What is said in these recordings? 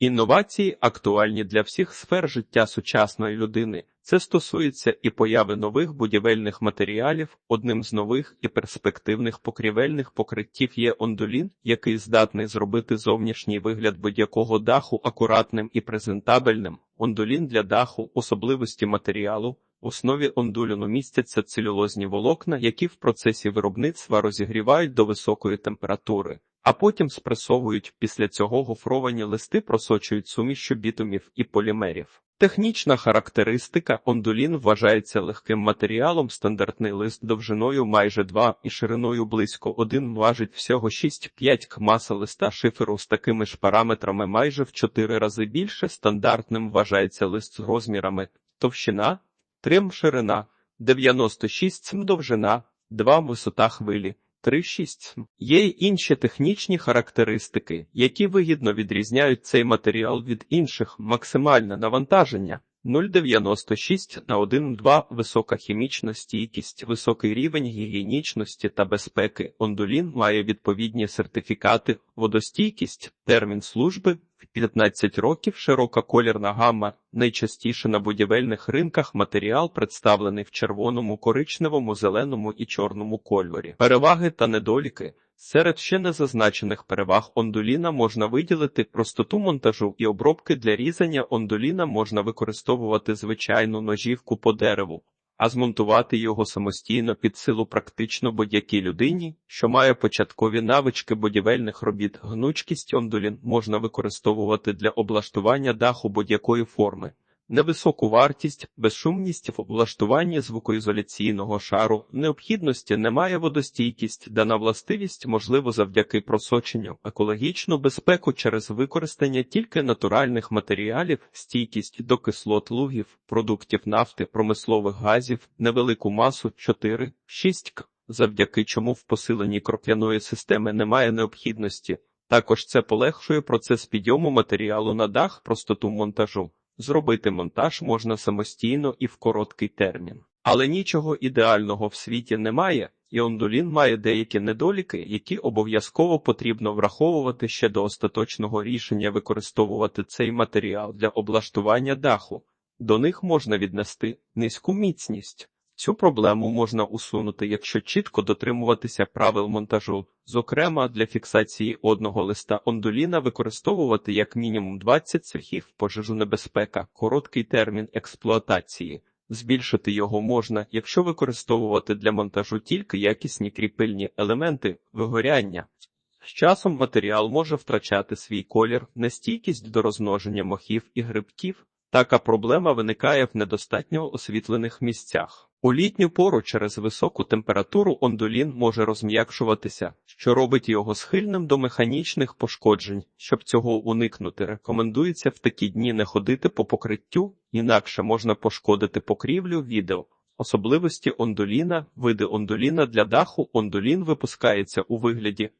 Інновації актуальні для всіх сфер життя сучасної людини. Це стосується і появи нових будівельних матеріалів. Одним з нових і перспективних покрівельних покриттів є ондулін, який здатний зробити зовнішній вигляд будь-якого даху акуратним і презентабельним. Ондулін для даху, особливості матеріалу. В основі ондуліну містяться целюлозні волокна, які в процесі виробництва розігрівають до високої температури, а потім спресовують. Після цього гофровані листи просочують сумішю бітумів і полімерів. Технічна характеристика ондулін вважається легким матеріалом. Стандартний лист довжиною майже 2 і шириною близько 1 важить всього 6-5 к. Маса листа шиферу з такими ж параметрами майже в 4 рази більше. Стандартним вважається лист з розмірами товщина, трим ширина, 96 см довжина, 2 висота хвилі. 3,6. Є й інші технічні характеристики, які вигідно відрізняють цей матеріал від інших. Максимальне навантаження 0,96 на 1,2 висока хімічна стійкість, високий рівень гігієнічності та безпеки. Ондулін має відповідні сертифікати, водостійкість, термін служби 15 років, широка колірна гамма, найчастіше на будівельних ринках матеріал представлений в червоному, коричневому, зеленому і чорному кольорі. Переваги та недоліки. Серед ще незазначених переваг ондуліна можна виділити простоту монтажу і обробки для різання ондуліна можна використовувати звичайну ножівку по дереву, а змонтувати його самостійно під силу практично будь-якій людині, що має початкові навички будівельних робіт. Гнучкість ондулін можна використовувати для облаштування даху будь-якої форми. Невисоку вартість, безшумність в облаштуванні звукоізоляційного шару, необхідності немає водостійкість, дана властивість можливо завдяки просоченню, екологічну безпеку через використання тільки натуральних матеріалів, стійкість до кислот лугів, продуктів нафти, промислових газів, невелику масу 4-6 к, завдяки чому в посиленні кроп'яної системи немає необхідності. Також це полегшує процес підйому матеріалу на дах, простоту монтажу. Зробити монтаж можна самостійно і в короткий термін. Але нічого ідеального в світі немає, і ондулін має деякі недоліки, які обов'язково потрібно враховувати ще до остаточного рішення використовувати цей матеріал для облаштування даху. До них можна віднести низьку міцність. Цю проблему можна усунути, якщо чітко дотримуватися правил монтажу. Зокрема, для фіксації одного листа ондуліна використовувати як мінімум 20 цвяхів пожежу небезпека, короткий термін експлуатації. Збільшити його можна, якщо використовувати для монтажу тільки якісні кріпильні елементи вигоряння. З часом матеріал може втрачати свій колір, нестійкість до розмноження мохів і грибків. Така проблема виникає в недостатньо освітлених місцях. У літню пору через високу температуру ондулін може розм'якшуватися, що робить його схильним до механічних пошкоджень. Щоб цього уникнути, рекомендується в такі дні не ходити по покриттю, інакше можна пошкодити покрівлю відео. Особливості ондуліна, види ондуліна для даху ондулін випускається у вигляді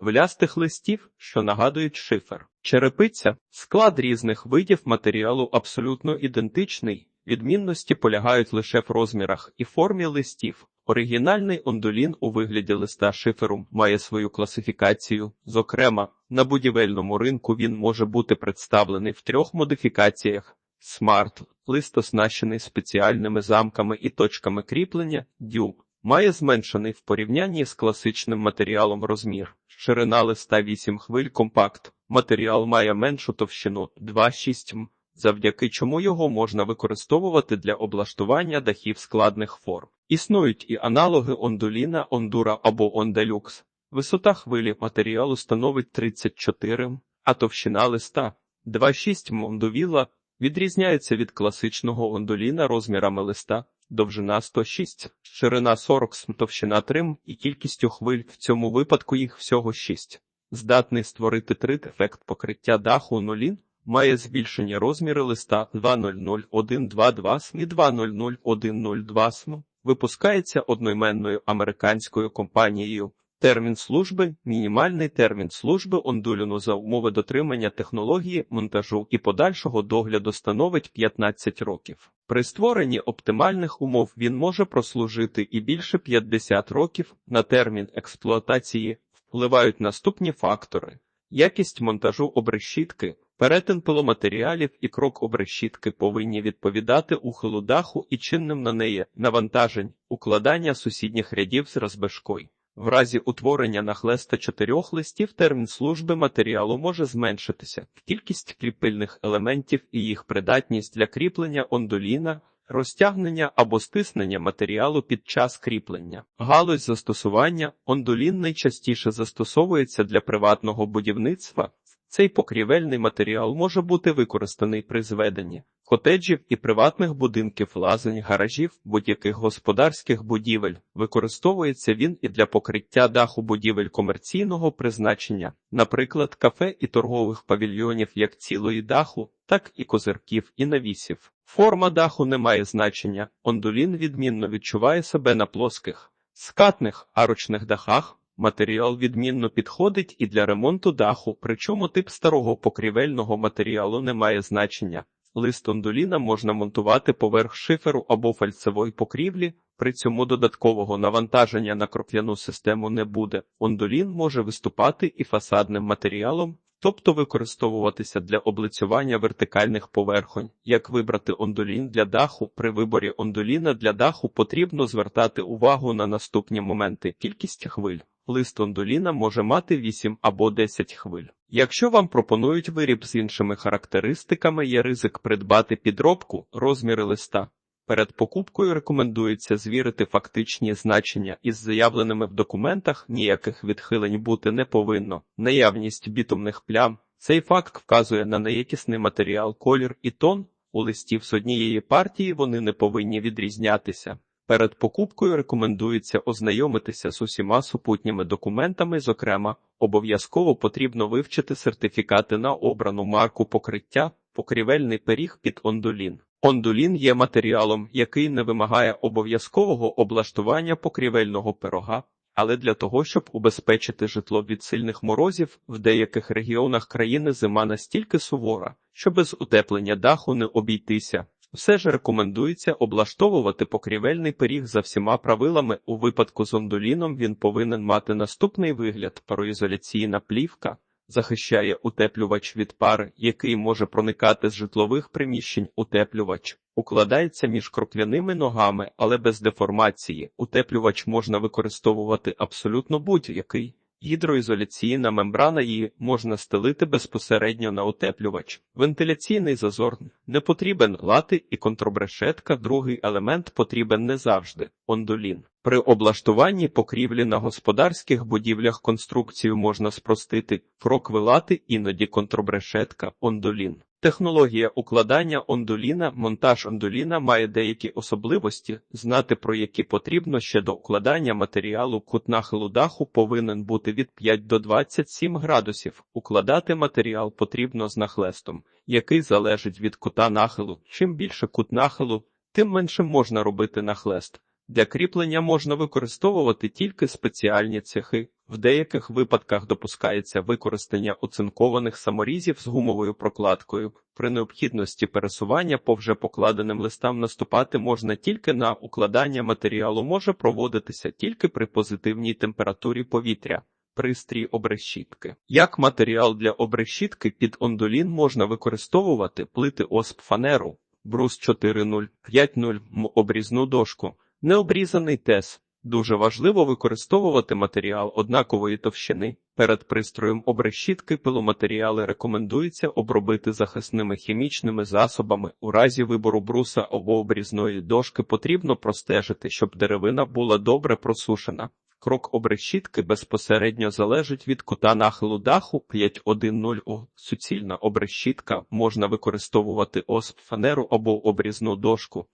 влястих листів, що нагадують шифер. Черепиця склад різних видів матеріалу абсолютно ідентичний. Відмінності полягають лише в розмірах і формі листів. Оригінальний ондулін у вигляді листа шиферу має свою класифікацію. Зокрема, на будівельному ринку він може бути представлений в трьох модифікаціях: Smart – лист оснащений спеціальними замками і точками кріплення, Due – має зменшений в порівнянні з класичним матеріалом розмір. Ширина листа 8 хвиль компакт. Матеріал має меншу товщину 2,6 м завдяки чому його можна використовувати для облаштування дахів складних форм. Існують і аналоги ондуліна, ондура або онделюкс. Висота хвилі матеріалу становить 34 а товщина листа 2,6 м ондувіла відрізняється від класичного ондуліна розмірами листа, довжина 106, ширина 40 см, товщина 3 і кількістю хвиль, в цьому випадку їх всього 6. Здатний створити трит ефект покриття даху нулін, має збільшені розміри листа 2001222 см і 2001002 см, випускається одноіменною американською компанією. Термін служби мінімальний термін служби ондуліну за умови дотримання технології монтажу і подальшого догляду становить 15 років. При створенні оптимальних умов він може прослужити і більше 50 років. На термін експлуатації впливають наступні фактори: якість монтажу обрешітки, Перетин пиломатеріалів і крок обрешітки повинні відповідати ухилу даху і чинним на неї навантажень, укладання сусідніх рядів з розбишкою. В разі утворення нахлеста чотирьох листів термін служби матеріалу може зменшитися. Кількість кріпильних елементів і їх придатність для кріплення ондоліна, розтягнення або стиснення матеріалу під час кріплення. Галузь застосування ондолін найчастіше застосовується для приватного будівництва. Цей покрівельний матеріал може бути використаний при зведенні котеджів і приватних будинків, лазень, гаражів, будь-яких господарських будівель. Використовується він і для покриття даху будівель комерційного призначення, наприклад, кафе і торгових павільйонів як цілої даху, так і козирків і навісів. Форма даху не має значення. Ондулін відмінно відчуває себе на плоских, скатних арочних дахах. Матеріал відмінно підходить і для ремонту даху, причому тип старого покрівельного матеріалу не має значення. Лист ондоліна можна монтувати поверх шиферу або фальцевої покрівлі, при цьому додаткового навантаження на кроп'яну систему не буде. Ондолін може виступати і фасадним матеріалом, тобто використовуватися для облицювання вертикальних поверхонь. Як вибрати ондолін для даху? При виборі ондоліна для даху потрібно звертати увагу на наступні моменти: кількість хвиль. Лист ондоліна може мати 8 або 10 хвиль. Якщо вам пропонують виріб з іншими характеристиками, є ризик придбати підробку, розміри листа. Перед покупкою рекомендується звірити фактичні значення із заявленими в документах, ніяких відхилень бути не повинно. Наявність бітумних плям. Цей факт вказує на неякісний матеріал, колір і тон. У листів з однієї партії вони не повинні відрізнятися. Перед покупкою рекомендується ознайомитися з усіма супутніми документами, зокрема, обов'язково потрібно вивчити сертифікати на обрану марку покриття, покрівельний пиріг під ондулін. Ондулін є матеріалом, який не вимагає обов'язкового облаштування покрівельного пирога, але для того, щоб убезпечити житло від сильних морозів, в деяких регіонах країни зима настільки сувора, що без утеплення даху не обійтися. Все ж рекомендується облаштовувати покрівельний пиріг за всіма правилами. У випадку з ондоліном він повинен мати наступний вигляд: пароізоляційна плівка захищає утеплювач від пари, який може проникати з житлових приміщень. Утеплювач укладається між крокляними ногами, але без деформації. Утеплювач можна використовувати абсолютно будь-який. Гідроізоляційна мембрана її можна стелити безпосередньо на утеплювач. Вентиляційний зазор не потрібен лати і контрбрешетка. Другий елемент потрібен не завжди. Ондолін. При облаштуванні покрівлі на господарських будівлях конструкцію можна спростити крокви лати, іноді контрбрешетка, ондолін. Технологія укладання ондоліна, монтаж ондоліна має деякі особливості, знати про які потрібно ще до укладання матеріалу кут нахилу даху повинен бути від 5 до 27 градусів. Укладати матеріал потрібно з нахлестом, який залежить від кута нахилу. Чим більше кут нахилу, тим менше можна робити нахлест. Для кріплення можна використовувати тільки спеціальні цехи. В деяких випадках допускається використання оцинкованих саморізів з гумовою прокладкою. При необхідності пересування по вже покладеним листам наступати можна тільки на укладання матеріалу, може проводитися тільки при позитивній температурі повітря. Пристрій обрешітки. Як матеріал для обрешітки під ондолін можна використовувати плити осп фанеру, брус 4050 м обрізну дошку, необрізаний тес. Дуже важливо використовувати матеріал однакової товщини. Перед пристроєм обрешітки пиломатеріали рекомендується обробити захисними хімічними засобами. У разі вибору бруса або обрізної дошки потрібно простежити, щоб деревина була добре просушена. Крок обрешітки безпосередньо залежить від кута нахилу даху 5.1.0 О. Суцільна обрешітка можна використовувати осп фанеру або обрізну дошку.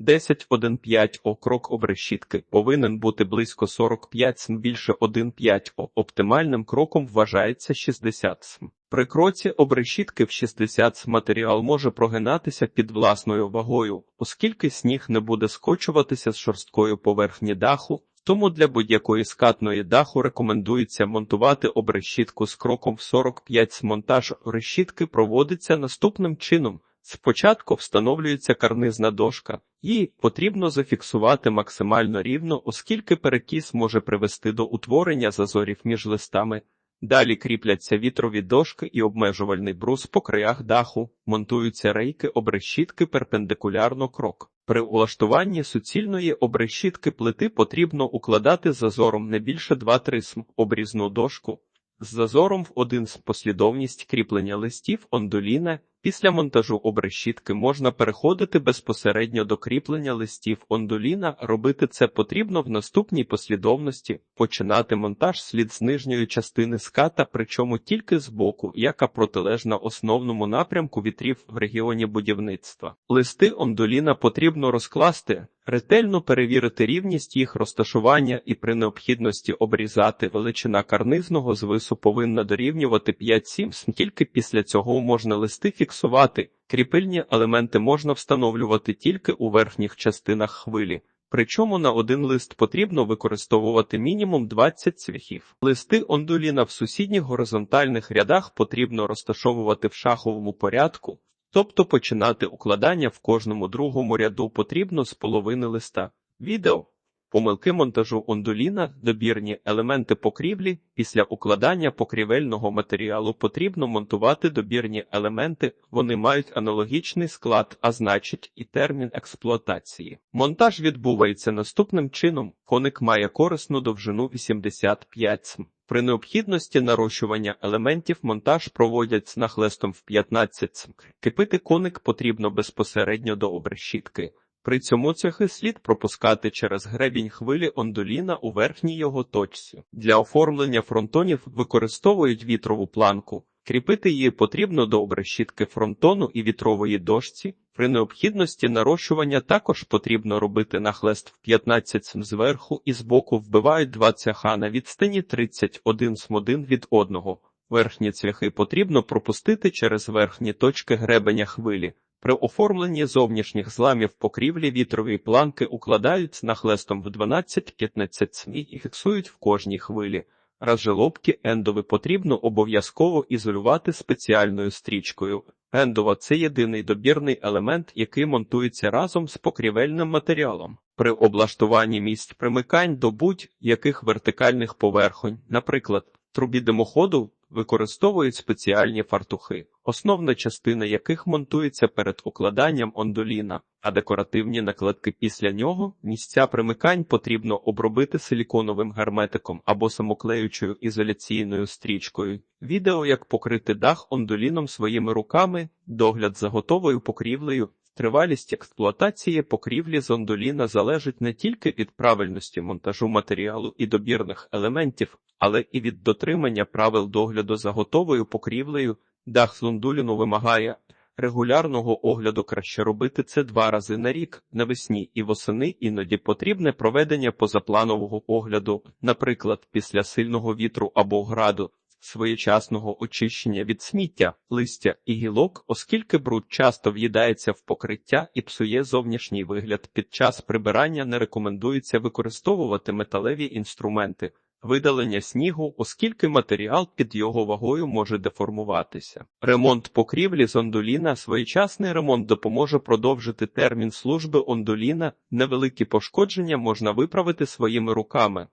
10.1.5 О крок обрешітки повинен бути близько 45 см більше 1.5 О. Оптимальним кроком вважається 60 см. При кроці обрешітки в 60 см матеріал може прогинатися під власною вагою, оскільки сніг не буде скочуватися з шорсткої поверхні даху, тому для будь-якої скатної даху рекомендується монтувати обрешітку з кроком в 45 см. Монтаж решітки проводиться наступним чином. Спочатку встановлюється карнизна дошка, її потрібно зафіксувати максимально рівно, оскільки перекіс може привести до утворення зазорів між листами. Далі кріпляться вітрові дошки і обмежувальний брус по краях даху, монтуються рейки обрешітки перпендикулярно крок. При улаштуванні суцільної обрешітки плити потрібно укладати зазором не більше 2-3 см обрізну дошку, з зазором в один з послідовність кріплення листів ондоліна. Після монтажу обрешітки можна переходити безпосередньо до кріплення листів ондоліна. Робити це потрібно в наступній послідовності. Починати монтаж слід з нижньої частини ската, причому тільки з боку, яка протилежна основному напрямку вітрів в регіоні будівництва. Листи ондоліна потрібно розкласти. Ретельно перевірити рівність їх розташування і при необхідності обрізати величина карнизного звису повинна дорівнювати 5-7 см. Тільки після цього можна листи фіксувати. Кріпильні елементи можна встановлювати тільки у верхніх частинах хвилі. Причому на один лист потрібно використовувати мінімум 20 цвяхів. Листи ондуліна в сусідніх горизонтальних рядах потрібно розташовувати в шаховому порядку, тобто починати укладання в кожному другому ряду потрібно з половини листа. Відео Помилки монтажу ондуліна, добірні елементи покрівлі. Після укладання покрівельного матеріалу потрібно монтувати добірні елементи, вони мають аналогічний склад, а значить і термін експлуатації. Монтаж відбувається наступним чином: коник має корисну довжину 85 см. При необхідності нарощування елементів монтаж проводять з нахлестом в 15 см. Кипити коник потрібно безпосередньо до обрешітки. При цьому цехи слід пропускати через гребінь хвилі ондоліна у верхній його точці. Для оформлення фронтонів використовують вітрову планку. Кріпити її потрібно до обрешітки фронтону і вітрової дошці. При необхідності нарощування також потрібно робити нахлест в 15 см зверху і збоку вбивають два цяха на відстані 31 см один від одного. Верхні цвяхи потрібно пропустити через верхні точки гребеня хвилі. При оформленні зовнішніх зламів покрівлі вітрові планки укладають нахлестом в 12-15 см і фіксують в кожній хвилі. Разжелобки ендови потрібно обов'язково ізолювати спеціальною стрічкою. Ендова це єдиний добірний елемент, який монтується разом з покрівельним матеріалом. При облаштуванні місць примикань до будь-яких вертикальних поверхонь, наприклад, трубі димоходу, використовують спеціальні фартухи, основна частина яких монтується перед укладанням ондоліна, а декоративні накладки після нього місця примикань потрібно обробити силіконовим герметиком або самоклеючою ізоляційною стрічкою. Відео як покрити дах ондоліном своїми руками, догляд за готовою покрівлею. Тривалість експлуатації покрівлі з ондоліна залежить не тільки від правильності монтажу матеріалу і добірних елементів, але і від дотримання правил догляду за готовою покрівлею. Дах з ондоліну вимагає регулярного огляду краще робити це два рази на рік, навесні і восени іноді потрібне проведення позапланового огляду, наприклад, після сильного вітру або граду своєчасного очищення від сміття, листя і гілок, оскільки бруд часто в'їдається в покриття і псує зовнішній вигляд. Під час прибирання не рекомендується використовувати металеві інструменти. Видалення снігу, оскільки матеріал під його вагою може деформуватися. Ремонт покрівлі з ондоліна своєчасний ремонт допоможе продовжити термін служби ондоліна. Невеликі пошкодження можна виправити своїми руками.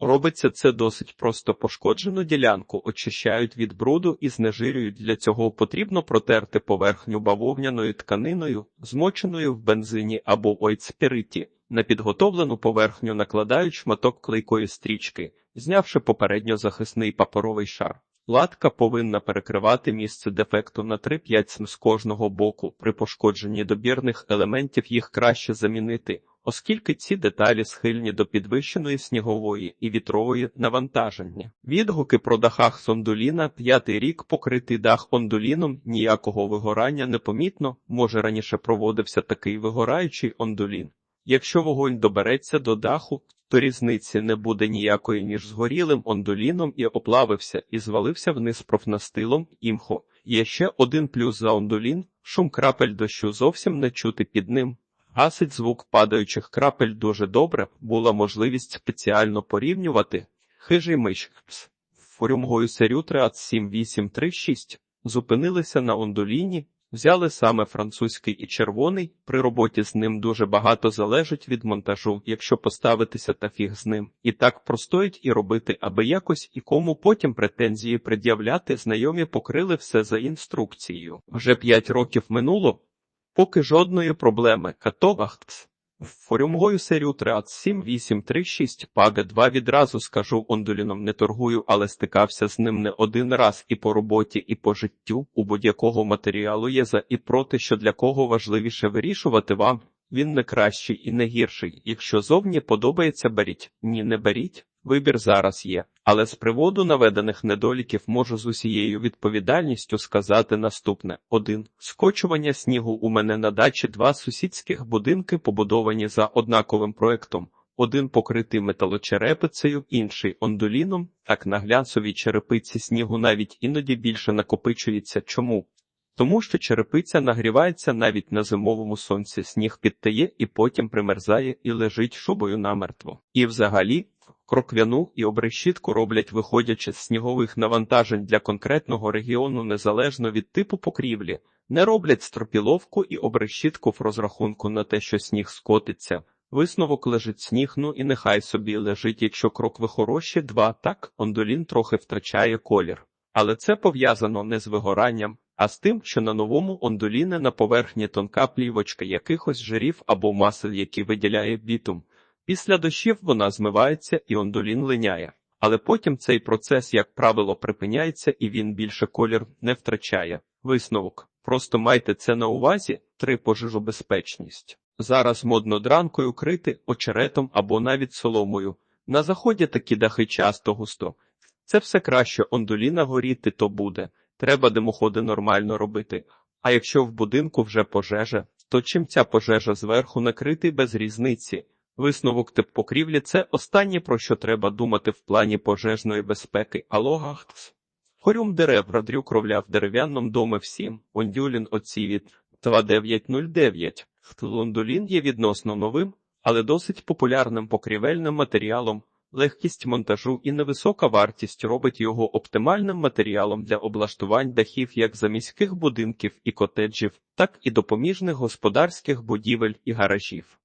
Робиться це досить просто пошкоджену ділянку, очищають від бруду і знежирюють. Для цього потрібно протерти поверхню бавовняною тканиною, змоченою в бензині або ойцпіриті. На підготовлену поверхню накладають шматок клейкої стрічки, знявши попередньо захисний паперовий шар. Латка повинна перекривати місце дефекту на 3-5 см з кожного боку. При пошкодженні добірних елементів їх краще замінити оскільки ці деталі схильні до підвищеної снігової і вітрової навантаження. Відгуки про дахах Сондуліна п'ятий рік покритий дах ондуліном ніякого вигорання не помітно, може раніше проводився такий вигораючий ондулін. Якщо вогонь добереться до даху, то різниці не буде ніякої між згорілим ондуліном і оплавився і звалився вниз профнастилом імхо. Є ще один плюс за ондулін, шум крапель дощу зовсім не чути під ним. Гасить звук падаючих крапель дуже добре, була можливість спеціально порівнювати. Хижий миш форюмгою серю 7836 зупинилися на ондоліні, Взяли саме французький і червоний, при роботі з ним дуже багато залежить від монтажу, якщо поставитися та фіг з ним. І так простоїть і робити аби якось і кому потім претензії пред'являти, знайомі покрили все за інструкцією. Вже п'ять років минуло, поки жодної проблеми. Катовахтс. Форюмгою серію Триат 7836 Пага 2 відразу скажу ондуліном не торгую, але стикався з ним не один раз і по роботі, і по життю. У будь-якого матеріалу є за і проти, що для кого важливіше вирішувати вам. Він не кращий і не гірший. Якщо зовні подобається, беріть. Ні, не беріть. Вибір зараз є. Але з приводу наведених недоліків можу з усією відповідальністю сказати наступне: один скочування снігу у мене на дачі два сусідських будинки побудовані за однаковим проектом. Один покритий металочерепицею, інший ондоліном. Так на глянцевій черепиці снігу навіть іноді більше накопичується. Чому? Тому що черепиця нагрівається навіть на зимовому сонці, сніг підтає і потім примерзає і лежить шубою намертво. І взагалі, кроквяну і обрешітку роблять виходячи з снігових навантажень для конкретного регіону незалежно від типу покрівлі, не роблять стропіловку і обрешітку в розрахунку на те, що сніг скотиться. Висновок лежить сніг, ну і нехай собі лежить, якщо крокви хороші, два так, ондолін трохи втрачає колір. Але це пов'язано не з вигоранням, а з тим, що на новому ондоліни на поверхні тонка плівочка якихось жирів або масел, які виділяє бітум. Після дощів вона змивається і ондолін линяє. Але потім цей процес, як правило, припиняється і він більше колір не втрачає. Висновок. Просто майте це на увазі, три пожежобезпечність. Зараз модно дранкою крити очеретом або навіть соломою. На заході такі дахи часто густо. Це все краще ондоліна горіти, то буде. Треба димоходи нормально робити. А якщо в будинку вже пожежа, то чим ця пожежа зверху накрити без різниці? Висновок тип покрівлі це останнє, про що треба думати в плані пожежної безпеки. Алогахтс. Хорюм дерев радрюк ровляв дерев'яному домі всім. Ондюлін оцівіт 2909. Лондолін є відносно новим, але досить популярним покрівельним матеріалом. Легкість монтажу і невисока вартість робить його оптимальним матеріалом для облаштувань дахів як заміських будинків і котеджів, так і допоміжних господарських будівель і гаражів.